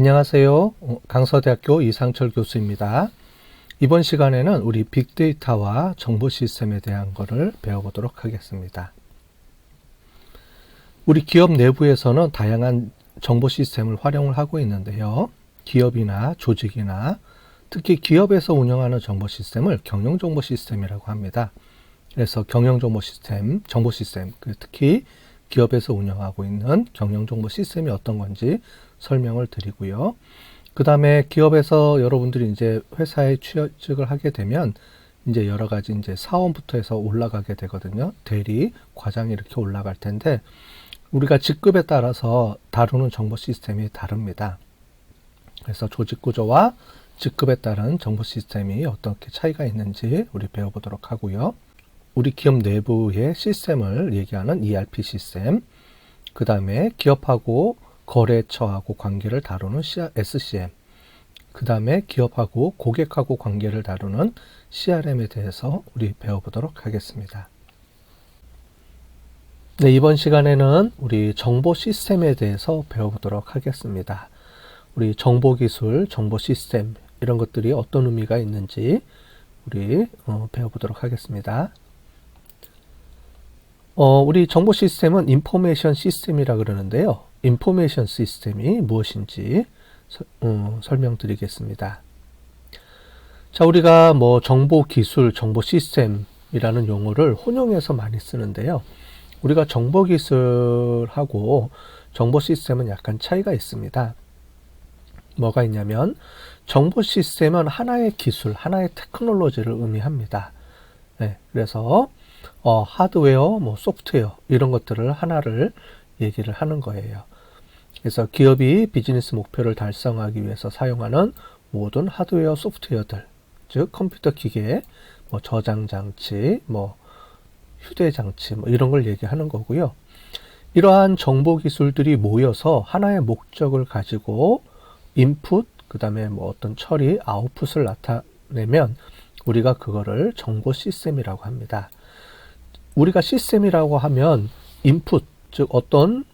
안녕하세요. 어, 강서대학교 이상철 교수입니다. 이번 시간에는 우리 빅데이터와 정보 시스템에 대한 것을 배워보도록 하겠습니다. 우리 기업 내부에서는 다양한 정보 시스템을 활용을 하고 있는데요. 기업이나 조직이나 특히 기업에서 운영하는 정보 시스템을 경영 정보 시스템이라고 합니다. 그래서 경영 정보 시스템, 정보 시스템, 그 특히 기업에서 운영하고 있는 경영 정보 시스템이 어떤 건지 설명을 드리고요. 그 다음에 기업에서 여러분들이 이제 회사에 취직을 하게 되면 이제 여러 가지 이제 사원부터 해서 올라가게 되거든요. 대리, 과장이 이렇게 올라갈 텐데 우리가 직급에 따라서 다루는 정보 시스템이 다릅니다. 그래서 조직 구조와 직급에 따른 정보 시스템이 어떻게 차이가 있는지 우리 배워보도록 하고요. 우리 기업 내부의 시스템을 얘기하는 ERP 시스템, 그 다음에 기업하고 거래처하고 관계를 다루는 SCM, 그 다음에 기업하고 고객하고 관계를 다루는 CRM에 대해서 우리 배워보도록 하겠습니다. 네, 이번 시간에는 우리 정보 시스템에 대해서 배워보도록 하겠습니다. 우리 정보 기술, 정보 시스템, 이런 것들이 어떤 의미가 있는지 우리 어, 배워보도록 하겠습니다. 어, 우리 정보 시스템은 인포메이션 시스템이라 그러는데요. 인포메이션 시스템이 무엇인지 서, 어, 설명드리겠습니다. 자, 우리가 뭐 정보 기술, 정보 시스템이라는 용어를 혼용해서 많이 쓰는데요. 우리가 정보 기술하고 정보 시스템은 약간 차이가 있습니다. 뭐가 있냐면 정보 시스템은 하나의 기술, 하나의 테크놀로지를 의미합니다. 네, 그래서 어, 하드웨어, 뭐 소프트웨어 이런 것들을 하나를 얘기를 하는 거예요. 그래서 기업이 비즈니스 목표를 달성하기 위해서 사용하는 모든 하드웨어, 소프트웨어들, 즉 컴퓨터 기계, 뭐 저장 장치, 뭐 휴대 장치, 뭐 이런 걸 얘기하는 거고요. 이러한 정보 기술들이 모여서 하나의 목적을 가지고 인풋, 그 다음에 뭐 어떤 처리, 아웃풋을 나타내면 우리가 그거를 정보 시스템이라고 합니다. 우리가 시스템이라고 하면 인풋, 즉 어떤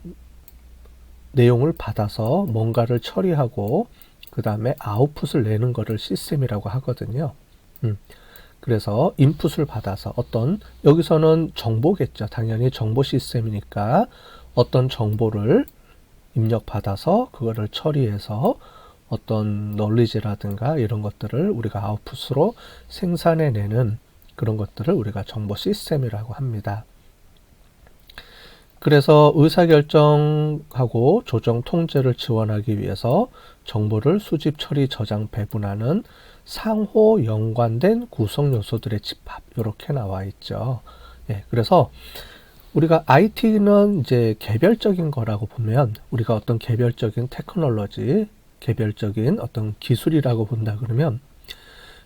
내용을 받아서 뭔가를 처리하고 그 다음에 아웃풋을 내는 것을 시스템이라고 하거든요. 음. 그래서 인풋을 받아서 어떤 여기서는 정보겠죠. 당연히 정보 시스템이니까 어떤 정보를 입력받아서 그거를 처리해서 어떤 널리지라든가 이런 것들을 우리가 아웃풋으로 생산해내는 그런 것들을 우리가 정보 시스템이라고 합니다. 그래서 의사결정하고 조정 통제를 지원하기 위해서 정보를 수집, 처리, 저장, 배분하는 상호 연관된 구성 요소들의 집합 이렇게 나와 있죠. 예, 그래서 우리가 IT는 이제 개별적인 거라고 보면 우리가 어떤 개별적인 테크놀로지, 개별적인 어떤 기술이라고 본다 그러면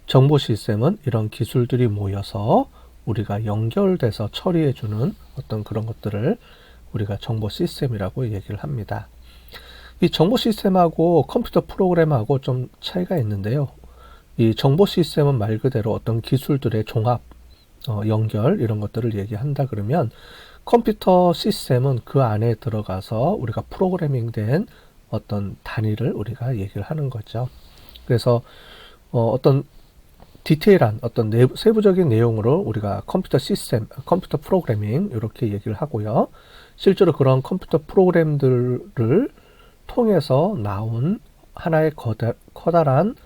정보 시스템은 이런 기술들이 모여서 우리가 연결돼서 처리해주는 어떤 그런 것들을 우리가 정보 시스템이라고 얘기를 합니다. 이 정보 시스템하고 컴퓨터 프로그램하고 좀 차이가 있는데요. 이 정보 시스템은 말 그대로 어떤 기술들의 종합, 어, 연결 이런 것들을 얘기한다 그러면 컴퓨터 시스템은 그 안에 들어가서 우리가 프로그래밍된 어떤 단위를 우리가 얘기를 하는 거죠. 그래서 어, 어떤 디테일한 어떤 내부, 세부적인 내용으로 우리가 컴퓨터 시스템, 컴퓨터 프로그래밍 이렇게 얘기를 하고요. 실제로 그런 컴퓨터 프로그램들을 통해서 나온 하나의 거다, 커다란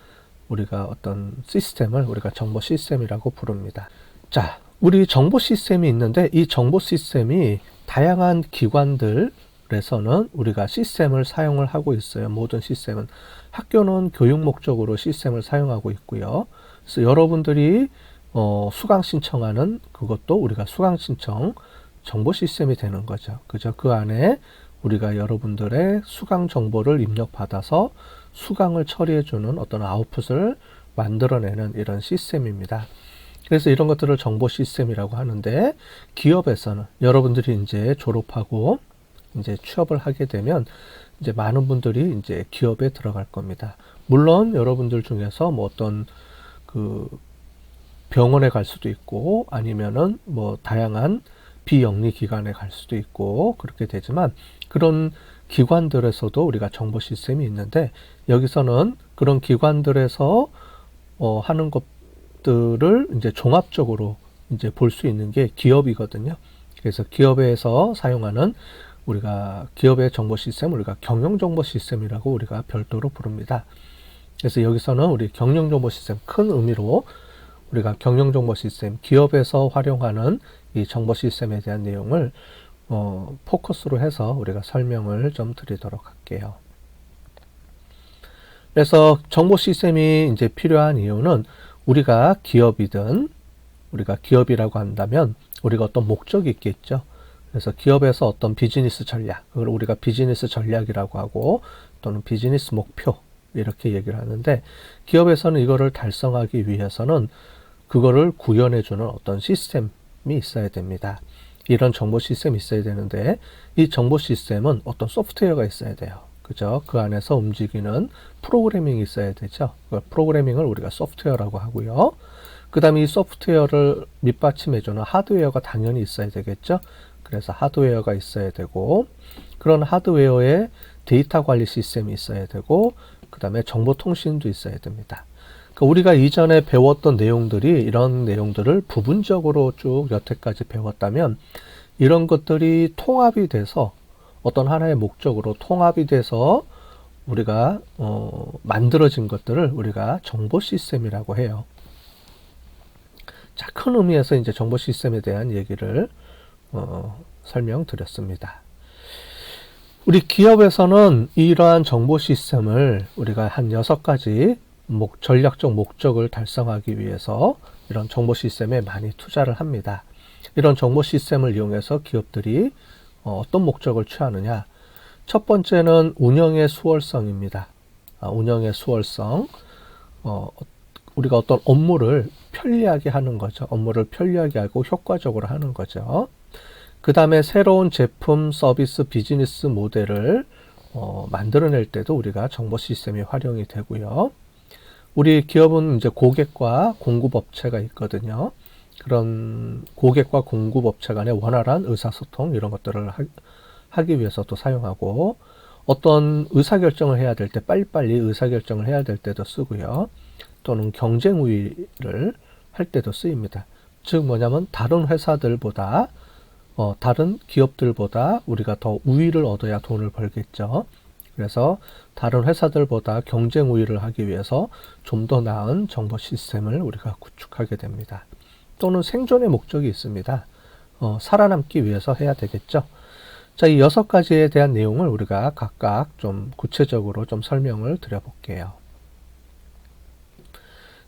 우리가 어떤 시스템을 우리가 정보 시스템이라고 부릅니다. 자, 우리 정보 시스템이 있는데 이 정보 시스템이 다양한 기관들에서는 우리가 시스템을 사용을 하고 있어요. 모든 시스템은 학교는 교육 목적으로 시스템을 사용하고 있고요. 그래서 여러분들이 어, 수강 신청하는 그것도 우리가 수강 신청 정보 시스템이 되는 거죠. 그죠? 그 안에 우리가 여러분들의 수강 정보를 입력받아서 수강을 처리해주는 어떤 아웃풋을 만들어내는 이런 시스템입니다. 그래서 이런 것들을 정보 시스템이라고 하는데 기업에서는 여러분들이 이제 졸업하고 이제 취업을 하게 되면 이제 많은 분들이 이제 기업에 들어갈 겁니다. 물론 여러분들 중에서 뭐 어떤 그 병원에 갈 수도 있고 아니면은 뭐 다양한 비영리 기관에 갈 수도 있고 그렇게 되지만 그런 기관들에서도 우리가 정보 시스템이 있는데 여기서는 그런 기관들에서 어, 하는 것들을 이제 종합적으로 이제 볼 수 있는 게 기업이거든요. 그래서 기업에서 사용하는 우리가 기업의 정보 시스템 우리가 경영 정보 시스템이라고 우리가 별도로 부릅니다. 그래서 여기서는 우리 경영 정보 시스템 큰 의미로 우리가 경영 정보 시스템 기업에서 활용하는 이 정보 시스템에 대한 내용을 어, 포커스로 해서 우리가 설명을 좀 드리도록 할게요. 그래서 정보 시스템이 이제 필요한 이유는 우리가 기업이든 우리가 기업이라고 한다면 우리가 어떤 목적이 있겠죠. 그래서 기업에서 어떤 비즈니스 전략, 그걸 우리가 비즈니스 전략이라고 하고 또는 비즈니스 목표 이렇게 얘기를 하는데 기업에서는 이거를 달성하기 위해서는 그거를 구현해 주는 어떤 시스템이 있어야 됩니다. 이런 정보 시스템이 있어야 되는데 이 정보 시스템은 어떤 소프트웨어가 있어야 돼요. 그죠? 그 안에서 움직이는 프로그래밍이 있어야 되죠. 그 프로그래밍을 우리가 소프트웨어라고 하고요. 그 다음에 이 소프트웨어를 밑받침해주는 하드웨어가 당연히 있어야 되겠죠. 그래서 하드웨어가 있어야 되고 그런 하드웨어에 데이터 관리 시스템이 있어야 되고 그 다음에 정보 통신도 있어야 됩니다. 그러니까 우리가 이전에 배웠던 내용들이 이런 내용들을 부분적으로 쭉 여태까지 배웠다면 이런 것들이 통합이 돼서 어떤 하나의 목적으로 통합이 돼서 우리가 어, 만들어진 것들을 우리가 정보 시스템이라고 해요. 자, 큰 의미에서 이제 정보 시스템에 대한 얘기를 어, 설명드렸습니다. 우리 기업에서는 이러한 정보 시스템을 우리가 한 여섯 가지 목, 전략적 목적을 달성하기 위해서 이런 정보 시스템에 많이 투자를 합니다. 이런 정보 시스템을 이용해서 기업들이 어, 떤 목적을 취하느냐? 첫 번째는 운영의 수월성입니다. 아, 운영의 수월성. 어, 우리가 어떤 업무를 편리하게 하는 거죠. 업무를 편리하게 하고 효과적으로 하는 거죠. 그 다음에 새로운 제품, 서비스, 비즈니스 모델을 어, 만들어낼 때도 우리가 정보 시스템이 활용이 되고요. 우리 기업은 이제 고객과 공급업체가 있거든요. 그런 고객과 공급업체 간의 원활한 의사소통 이런 것들을 하, 기 위해서도 사용하고 어떤 의사결정을 해야 될 때 빨리빨리 의사결정을 해야 될 때도 쓰고요. 또는 경쟁 우위를 할 때도 쓰입니다. 즉 뭐냐면 다른 회사들보다 어, 다른 기업들보다 우리가 더 우위를 얻어야 돈을 벌겠죠. 그래서 다른 회사들보다 경쟁 우위를 하기 위해서 좀 더 나은 정보 시스템을 우리가 구축하게 됩니다. 또는 생존의 목적이 있습니다. 어, 살아남기 위해서 해야 되겠죠. 자, 이 여섯 가지에 대한 내용을 우리가 각각 좀 구체적으로 좀 설명을 드려볼게요.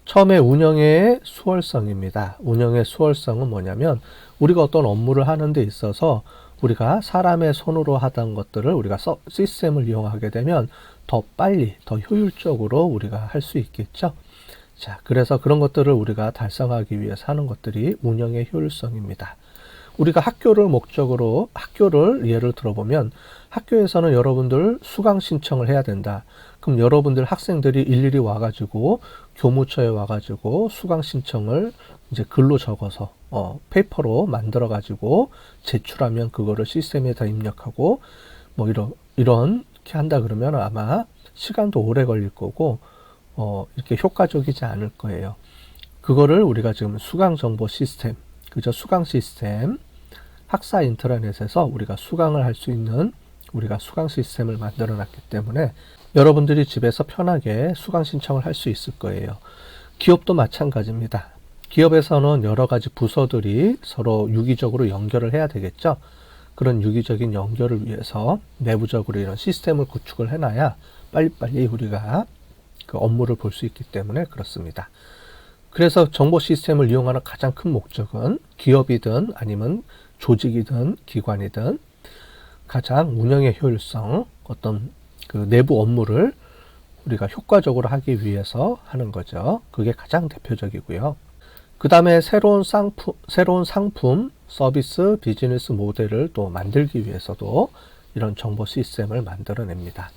처음에 운영의 수월성입니다. 운영의 수월성은 뭐냐면 우리가 어떤 업무를 하는 데 있어서 우리가 사람의 손으로 하던 것들을 우리가 서, 시스템을 이용하게 되면 더 빨리, 더 효율적으로 우리가 할 수 있겠죠. 자, 그래서 그런 것들을 우리가 달성하기 위해서 하는 것들이 운영의 효율성입니다. 우리가 학교를 목적으로 학교를 예를 들어보면 학교에서는 여러분들 수강 신청을 해야 된다. 그럼 여러분들 학생들이 일일이 와가지고 교무처에 와가지고 수강 신청을 이제 글로 적어서 어, 페이퍼로 만들어 가지고 제출하면 그거를 시스템에다 입력하고 뭐 이런 이렇게 한다 그러면 아마 시간도 오래 걸릴 거고 어, 이렇게 효과적이지 않을 거예요. 그거를 우리가 지금 수강 정보 시스템, 그저 수강 시스템, 학사 인터넷에서 우리가 수강을 할 수 있는 우리가 수강 시스템을 만들어 놨기 때문에 여러분들이 집에서 편하게 수강 신청을 할 수 있을 거예요. 기업도 마찬가지입니다. 기업에서는 여러 가지 부서들이 서로 유기적으로 연결을 해야 되겠죠. 그런 유기적인 연결을 위해서 내부적으로 이런 시스템을 구축을 해놔야 빨리빨리 우리가 그 업무를 볼 수 있기 때문에 그렇습니다. 그래서 정보 시스템을 이용하는 가장 큰 목적은 기업이든 아니면 조직이든 기관이든 가장 운영의 효율성, 어떤 그 내부 업무를 우리가 효과적으로 하기 위해서 하는 거죠. 그게 가장 대표적이고요. 그 다음에 새로운 상품, 새로운 상품, 서비스, 비즈니스 모델을 또 만들기 위해서도 이런 정보 시스템을 만들어냅니다.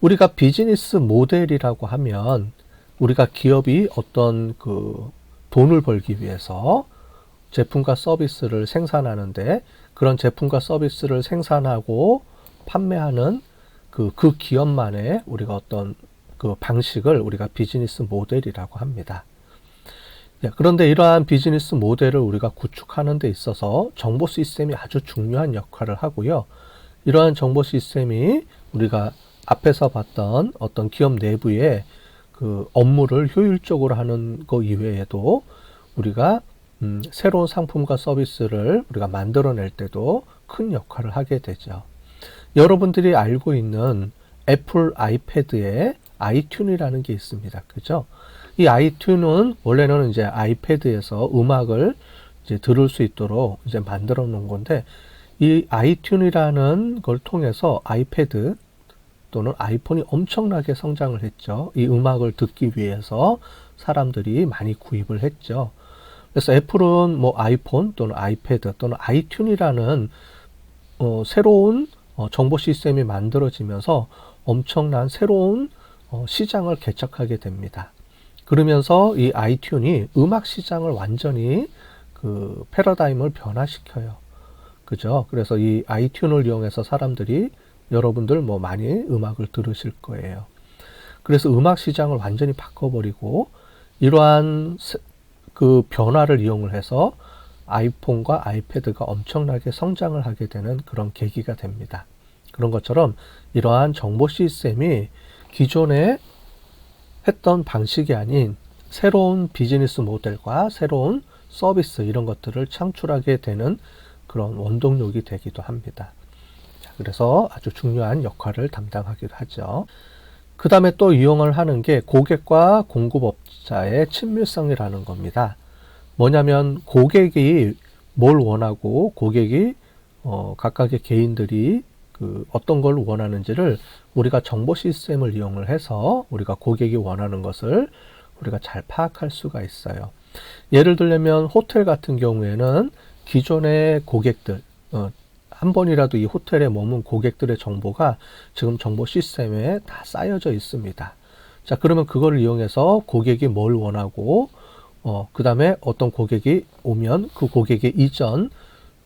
우리가 비즈니스 모델이라고 하면 우리가 기업이 어떤 그 돈을 벌기 위해서 제품과 서비스를 생산하는데 그런 제품과 서비스를 생산하고 판매하는 그, 그 기업만의 우리가 어떤 그 방식을 우리가 비즈니스 모델이라고 합니다. 예, 그런데 이러한 비즈니스 모델을 우리가 구축하는 데 있어서 정보 시스템이 아주 중요한 역할을 하고요. 이러한 정보 시스템이 우리가 앞에서 봤던 어떤 기업 내부의 그 업무를 효율적으로 하는 것 이외에도 우리가 음, 새로운 상품과 서비스를 우리가 만들어낼 때도 큰 역할을 하게 되죠. 여러분들이 알고 있는 애플 아이패드에 아이튠이라는 게 있습니다. 그죠? 이 아이튠은 원래는 이제 아이패드에서 음악을 이제 들을 수 있도록 이제 만들어 놓은 건데 이 아이튠이라는 걸 통해서 아이패드 또는 아이폰이 엄청나게 성장을 했죠. 이 음악을 듣기 위해서 사람들이 많이 구입을 했죠. 그래서 애플은 뭐 아이폰 또는 아이패드 또는 아이튠이라는 어, 새로운 어, 정보 시스템이 만들어지면서 엄청난 새로운 어, 시장을 개척하게 됩니다. 그러면서 이 아이튠이 음악 시장을 완전히 그 패러다임을 변화시켜요. 그죠? 그래서 이 아이튠을 이용해서 사람들이 여러분들 뭐 많이 음악을 들으실 거예요. 그래서 음악 시장을 완전히 바꿔버리고 이러한 그 변화를 이용을 해서 아이폰과 아이패드가 엄청나게 성장을 하게 되는 그런 계기가 됩니다. 그런 것처럼 이러한 정보 시스템이 기존에 했던 방식이 아닌 새로운 비즈니스 모델과 새로운 서비스 이런 것들을 창출하게 되는 그런 원동력이 되기도 합니다. 그래서 아주 중요한 역할을 담당하기도 하죠. 그 다음에 또 이용을 하는 게 고객과 공급업자의 친밀성이라는 겁니다. 뭐냐면 고객이 뭘 원하고 고객이 어, 각각의 개인들이 그 어떤 걸 원하는지를 우리가 정보 시스템을 이용을 해서 우리가 고객이 원하는 것을 우리가 잘 파악할 수가 있어요. 예를 들면 호텔 같은 경우에는 기존의 고객들 어, 한 번이라도 이 호텔에 머문 고객들의 정보가 지금 정보 시스템에 다 쌓여져 있습니다. 자, 그러면 그걸 이용해서 고객이 뭘 원하고, 어, 그 다음에 어떤 고객이 오면 그 고객의 이전,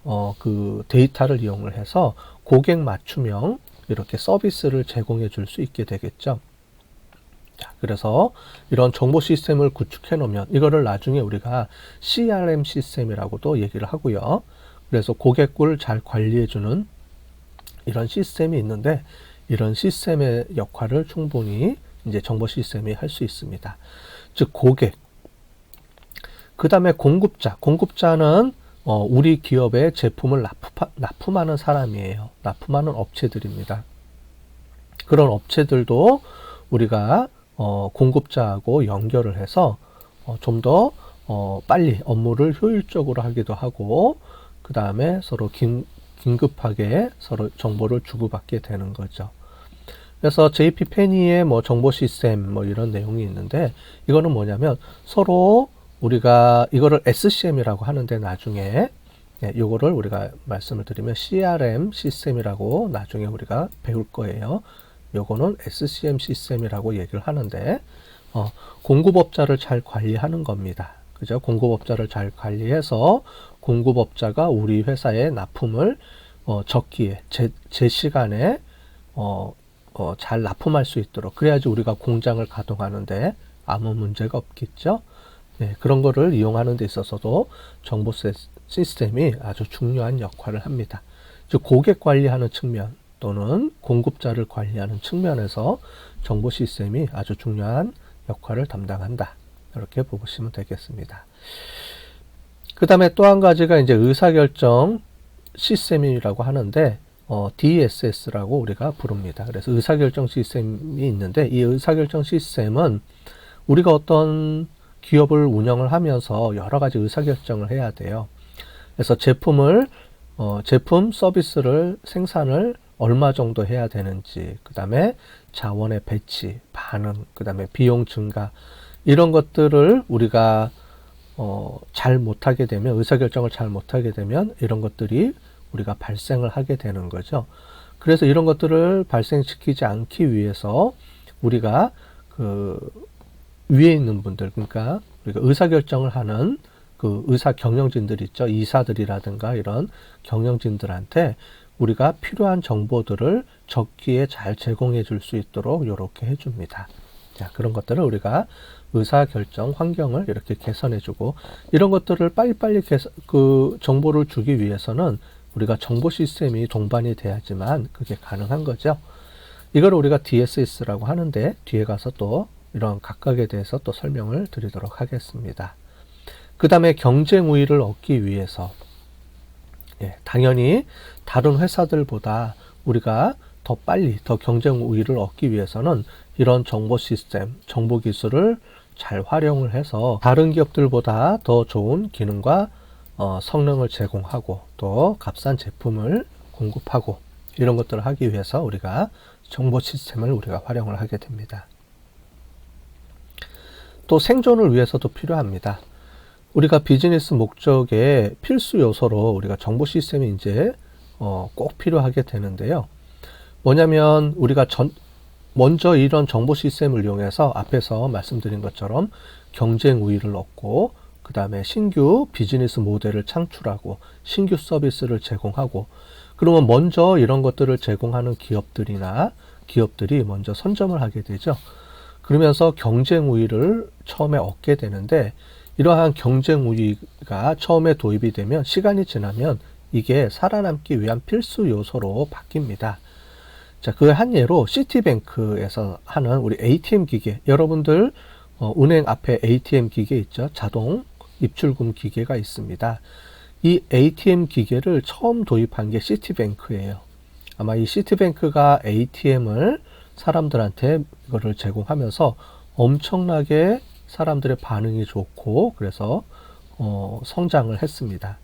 어, 그 데이터를 이용을 해서 고객 맞춤형 이렇게 서비스를 제공해 줄 수 있게 되겠죠. 자, 그래서 이런 정보 시스템을 구축해 놓으면 이거를 나중에 우리가 CRM 시스템이라고도 얘기를 하고요. 그래서 고객을 잘 관리해 주는 이런 시스템이 있는데 이런 시스템의 역할을 충분히 이제 정보 시스템이 할 수 있습니다. 즉 고객. 그다음에 공급자. 공급자는 어, 우리 기업의 제품을 납품, 납품하는 사람이에요. 납품하는 업체들입니다. 그런 업체들도 우리가 어, 공급자하고 연결을 해서 어, 좀더 어, 빨리 업무를 효율적으로 하기도 하고 그 다음에 서로 긴, 긴급하게 서로 정보를 주고받게 되는 거죠. 그래서 JP 페니의 뭐 정보 시스템 뭐 이런 내용이 있는데 이거는 뭐냐면 서로 우리가 이거를 SCM이라고 하는데 나중에 예, 요거를 우리가 말씀을 드리면 CRM 시스템이라고 나중에 우리가 배울 거예요. 요거는 SCM 시스템이라고 얘기를 하는데 어, 공급업자를 잘 관리하는 겁니다. 그죠? 공급업자를 잘 관리해서 공급업자가 우리 회사에 납품을 어, 적기에 제, 제 시간에 어, 어, 잘 납품할 수 있도록 그래야지 우리가 공장을 가동하는데 아무 문제가 없겠죠. 네, 그런 거를 이용하는 데 있어서도 정보 시스템이 아주 중요한 역할을 합니다. 즉 고객 관리하는 측면 또는 공급자를 관리하는 측면에서 정보 시스템이 아주 중요한 역할을 담당한다. 이렇게 보시면 되겠습니다. 그 다음에 또 한 가지가 이제 의사결정 시스템이라고 하는데 어, DSS라고 우리가 부릅니다. 그래서 의사결정 시스템이 있는데 이 의사결정 시스템은 우리가 어떤 기업을 운영을 하면서 여러 가지 의사결정을 해야 돼요. 그래서 제품을 어, 제품 서비스를 생산을 얼마 정도 해야 되는지, 그 다음에 자원의 배치, 반응, 그 다음에 비용 증가 이런 것들을 우리가 어, 잘 못하게 되면 의사결정을 잘 못하게 되면 이런 것들이 우리가 발생을 하게 되는 거죠. 그래서 이런 것들을 발생시키지 않기 위해서 우리가 그 위에 있는 분들 그러니까 우리가 의사결정을 하는 그 의사 경영진들 있죠 이사들이라든가 이런 경영진들한테 우리가 필요한 정보들을 적기에 잘 제공해 줄 수 있도록 이렇게 해줍니다. 자, 그런 것들을 우리가 의사결정 환경을 이렇게 개선해 주고 이런 것들을 빨리빨리 개선, 그 정보를 주기 위해서는 우리가 정보 시스템이 동반이 돼야지만 그게 가능한 거죠. 이걸 우리가 DSS라고 하는데 뒤에 가서 또 이런 각각에 대해서 또 설명을 드리도록 하겠습니다. 그 다음에 경쟁 우위를 얻기 위해서 예, 당연히 다른 회사들보다 우리가 더 빨리 더 경쟁 우위를 얻기 위해서는 이런 정보 시스템, 정보 기술을 잘 활용을 해서 다른 기업들보다 더 좋은 기능과 어, 성능을 제공하고 또 값싼 제품을 공급하고 이런 것들을 하기 위해서 우리가 정보 시스템을 우리가 활용을 하게 됩니다. 또 생존을 위해서도 필요합니다. 우리가 비즈니스 목적의 필수 요소로 우리가 정보 시스템이 이제 어, 꼭 필요하게 되는데요. 뭐냐면 우리가 전, 먼저 이런 정보 시스템을 이용해서 앞에서 말씀드린 것처럼 경쟁 우위를 얻고 그 다음에 신규 비즈니스 모델을 창출하고 신규 서비스를 제공하고 그러면 먼저 이런 것들을 제공하는 기업들이나 기업들이 먼저 선점을 하게 되죠. 그러면서 경쟁 우위를 처음에 얻게 되는데 이러한 경쟁 우위가 처음에 도입이 되면 시간이 지나면 이게 살아남기 위한 필수 요소로 바뀝니다. 자, 그 한 예로 시티뱅크에서 하는 우리 ATM 기계. 여러분들 어, 은행 앞에 ATM 기계 있죠? 자동 입출금 기계가 있습니다. 이 ATM 기계를 처음 도입한 게 시티뱅크예요. 아마 이 시티뱅크가 ATM을 사람들한테 이거를 제공하면서 엄청나게 사람들의 반응이 좋고 그래서 어, 성장을 했습니다.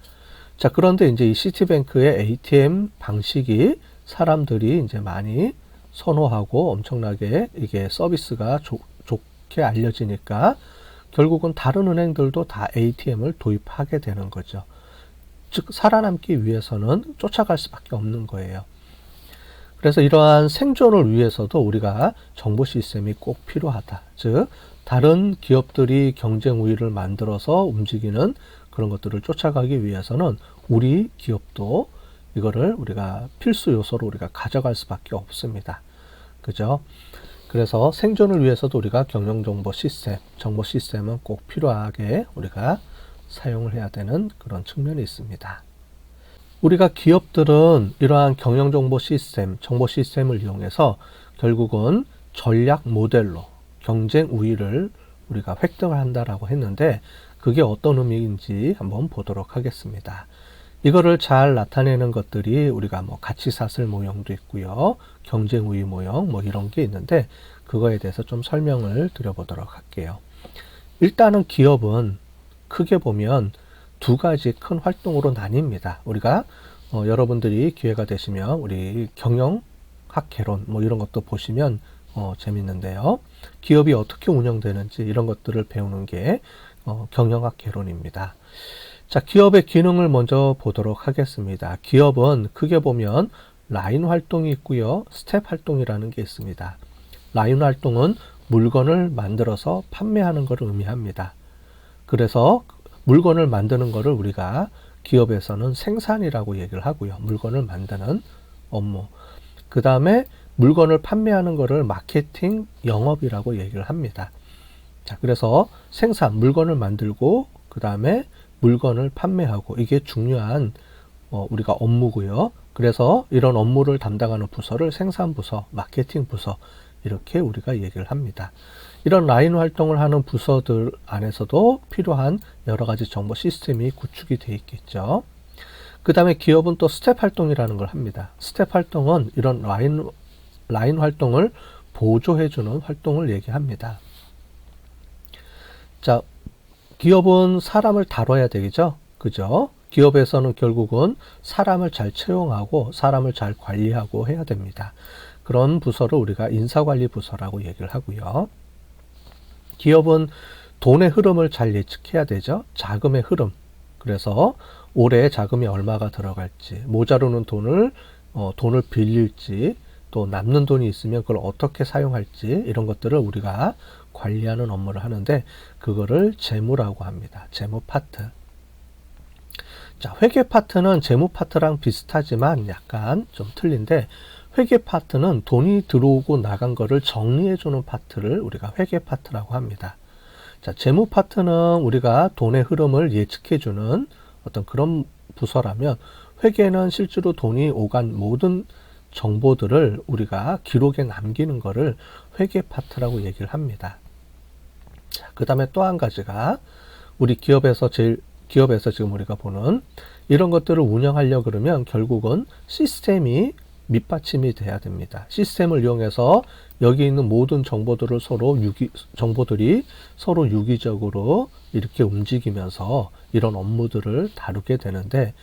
자, 그런데 이제 이 시티뱅크의 ATM 방식이 사람들이 이제 많이 선호하고 엄청나게 이게 서비스가 조, 좋게 알려지니까 결국은 다른 은행들도 다 ATM을 도입하게 되는 거죠. 즉, 살아남기 위해서는 쫓아갈 수밖에 없는 거예요. 그래서 이러한 생존을 위해서도 우리가 정보 시스템이 꼭 필요하다. 즉, 다른 기업들이 경쟁 우위를 만들어서 움직이는 그런 것들을 쫓아가기 위해서는 우리 기업도 이거를 우리가 필수 요소로 우리가 가져갈 수밖에 없습니다. 그죠? 그래서 생존을 위해서도 우리가 경영정보 시스템, 정보 시스템은 꼭 필요하게 우리가 사용을 해야 되는 그런 측면이 있습니다. 우리가 기업들은 이러한 경영정보 시스템, 정보 시스템을 이용해서 결국은 전략 모델로 경쟁 우위를 우리가 획득을 한다라고 했는데 그게 어떤 의미인지 한번 보도록 하겠습니다. 이거를 잘 나타내는 것들이 우리가 뭐 가치사슬 모형도 있고요. 경쟁 우위 모형 뭐 이런 게 있는데 그거에 대해서 좀 설명을 드려보도록 할게요. 일단은 기업은 크게 보면 두 가지 큰 활동으로 나뉩니다. 우리가 어, 여러분들이 기회가 되시면 우리 경영 학 개론 뭐 이런 것도 보시면 어, 재밌는데요. 기업이 어떻게 운영되는지 이런 것들을 배우는 게 어, 경영학 개론입니다. 자, 기업의 기능을 먼저 보도록 하겠습니다. 기업은 크게 보면 라인 활동이 있고요. 스텝 활동이라는 게 있습니다. 라인 활동은 물건을 만들어서 판매하는 것을 의미합니다. 그래서 물건을 만드는 것을 우리가 기업에서는 생산이라고 얘기를 하고요. 물건을 만드는 업무. 그 다음에 물건을 판매하는 것을 마케팅 영업이라고 얘기를 합니다. 자, 그래서 생산, 물건을 만들고, 그 다음에 물건을 판매하고 이게 중요한 어, 우리가 업무고요. 그래서 이런 업무를 담당하는 부서를 생산부서, 마케팅 부서 이렇게 우리가 얘기를 합니다. 이런 라인 활동을 하는 부서들 안에서도 필요한 여러 가지 정보 시스템이 구축이 되어 있겠죠. 그 다음에 기업은 또 스텝 활동이라는 걸 합니다. 스텝 활동은 이런 라인, 라인 활동을 보조해주는 활동을 얘기합니다. 자, 기업은 사람을 다뤄야 되겠죠. 그죠? 기업에서는 결국은 사람을 잘 채용하고 사람을 잘 관리하고 해야 됩니다. 그런 부서를 우리가 인사관리 부서라고 얘기를 하고요. 기업은 돈의 흐름을 잘 예측해야 되죠. 자금의 흐름. 그래서 올해 자금이 얼마가 들어갈지, 모자르는 돈을 어, 돈을 빌릴지, 또 남는 돈이 있으면 그걸 어떻게 사용할지 이런 것들을 우리가 관리하는 업무를 하는데 그거를 재무라고 합니다. 재무 파트. 자, 회계 파트는 재무 파트랑 비슷하지만 약간 좀 틀린데 회계 파트는 돈이 들어오고 나간 거를 정리해 주는 파트를 우리가 회계 파트라고 합니다. 자, 재무 파트는 우리가 돈의 흐름을 예측해 주는 어떤 그런 부서라면 회계는 실제로 돈이 오간 모든 정보들을 우리가 기록에 남기는 거를 회계 파트라고 얘기를 합니다. 자, 그 다음에 또 한 가지가 우리 기업에서 제일 기업에서 지금 우리가 보는 이런 것들을 운영하려 그러면 결국은 시스템이 밑받침이 돼야 됩니다. 시스템을 이용해서 여기 있는 모든 정보들을 서로 유기 정보들이 서로 유기적으로 이렇게 움직이면서 이런 업무들을 다루게 되는데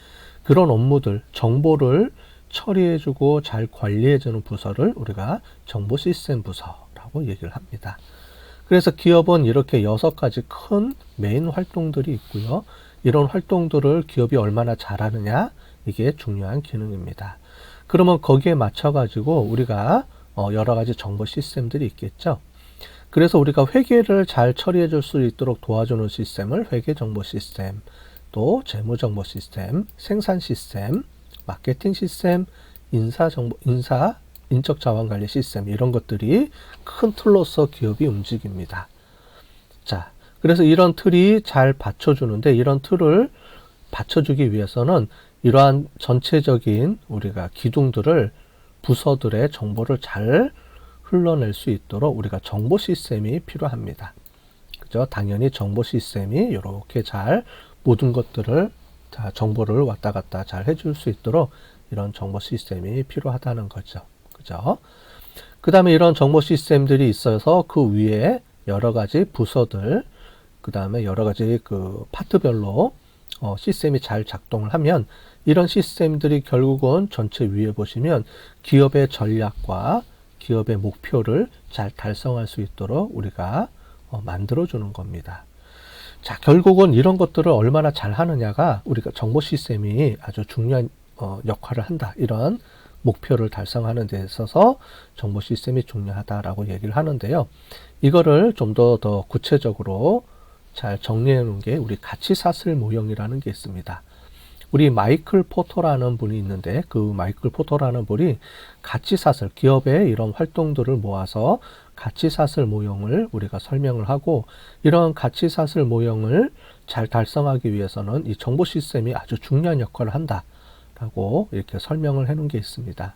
그런 업무들 정보를 처리해주고 잘 관리해주는 부서를 우리가 정보 시스템 부서라고 얘기를 합니다. 그래서 기업은 이렇게 여섯 가지 큰 메인 활동들이 있고요. 이런 활동들을 기업이 얼마나 잘하느냐 이게 중요한 기능입니다. 그러면 거기에 맞춰 가지고 우리가 어, 여러 가지 정보 시스템들이 있겠죠. 그래서 우리가 회계를 잘 처리해 줄 수 있도록 도와주는 시스템을 회계 정보 시스템, 또 재무 정보 시스템, 생산 시스템, 마케팅 시스템, 인사 정보 인사 인적 자원 관리 시스템 이런 것들이 큰 틀로서 기업이 움직입니다. 자, 그래서 이런 틀이 잘 받쳐주는데 이런 틀을 받쳐주기 위해서는 이러한 전체적인 우리가 기둥들을 부서들의 정보를 잘 흘러낼 수 있도록 우리가 정보 시스템이 필요합니다. 그죠? 당연히 정보 시스템이 이렇게 잘 모든 것들을 자, 정보를 왔다 갔다 잘 해줄 수 있도록 이런 정보 시스템이 필요하다는 거죠. 그죠? 그 다음에 이런 정보 시스템들이 있어서 그 위에 여러 가지 부서들, 그 다음에 여러 가지 그 파트별로 어, 시스템이 잘 작동을 하면 이런 시스템들이 결국은 전체 위에 보시면 기업의 전략과 기업의 목표를 잘 달성할 수 있도록 우리가 어, 만들어주는 겁니다. 자, 결국은 이런 것들을 얼마나 잘 하느냐가 우리가 정보 시스템이 아주 중요한 어, 역할을 한다. 이런 목표를 달성하는 데 있어서 정보 시스템이 중요하다라고 얘기를 하는데요. 이거를 좀 더더 구체적으로 잘 정리해 놓은 게 우리 가치사슬 모형이라는 게 있습니다. 우리 마이클 포터라는 분이 있는데 그 마이클 포터라는 분이 가치사슬 기업의 이런 활동들을 모아서 가치사슬 모형을 우리가 설명을 하고 이런 가치사슬 모형을 잘 달성하기 위해서는 이 정보 시스템이 아주 중요한 역할을 한다라고 이렇게 설명을 해 놓은 게 있습니다.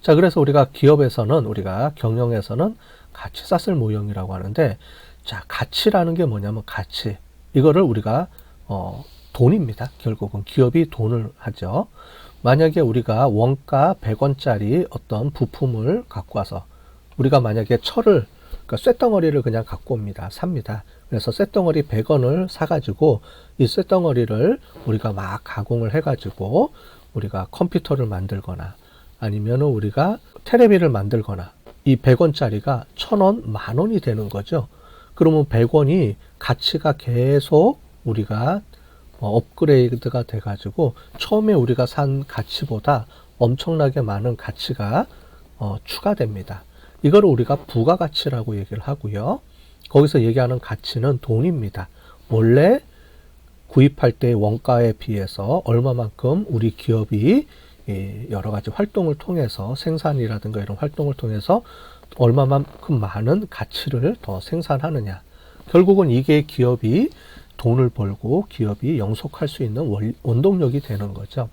자, 그래서 우리가 기업에서는 우리가 경영에서는 가치사슬 모형이라고 하는데 자, 가치라는 게 뭐냐면 가치. 이거를 우리가 어 돈입니다. 결국은 기업이 돈을 하죠. 만약에 우리가 원가 100원짜리 어떤 부품을 갖고 와서 우리가 만약에 철을 그러니까 쇳덩어리를 그냥 갖고 옵니다. 삽니다. 그래서 쇳덩어리 100원을 사가지고 이 쇳덩어리를 우리가 막 가공을 해가지고 우리가 컴퓨터를 만들거나 아니면 우리가 테레비를 만들거나 이 100원짜리가 1000원, 만원이 되는 거죠. 그러면 100원이 가치가 계속 우리가 어, 업그레이드가 돼가지고 처음에 우리가 산 가치보다 엄청나게 많은 가치가 어, 추가됩니다. 이걸 우리가 부가가치라고 얘기를 하고요. 거기서 얘기하는 가치는 돈입니다. 원래 구입할 때 원가에 비해서 얼마만큼 우리 기업이 여러 가지 활동을 통해서 생산이라든가 이런 활동을 통해서 얼마만큼 많은 가치를 더 생산하느냐. 결국은 이게 기업이 돈을 벌고 기업이 영속할 수 있는 원동력이 되는 거죠.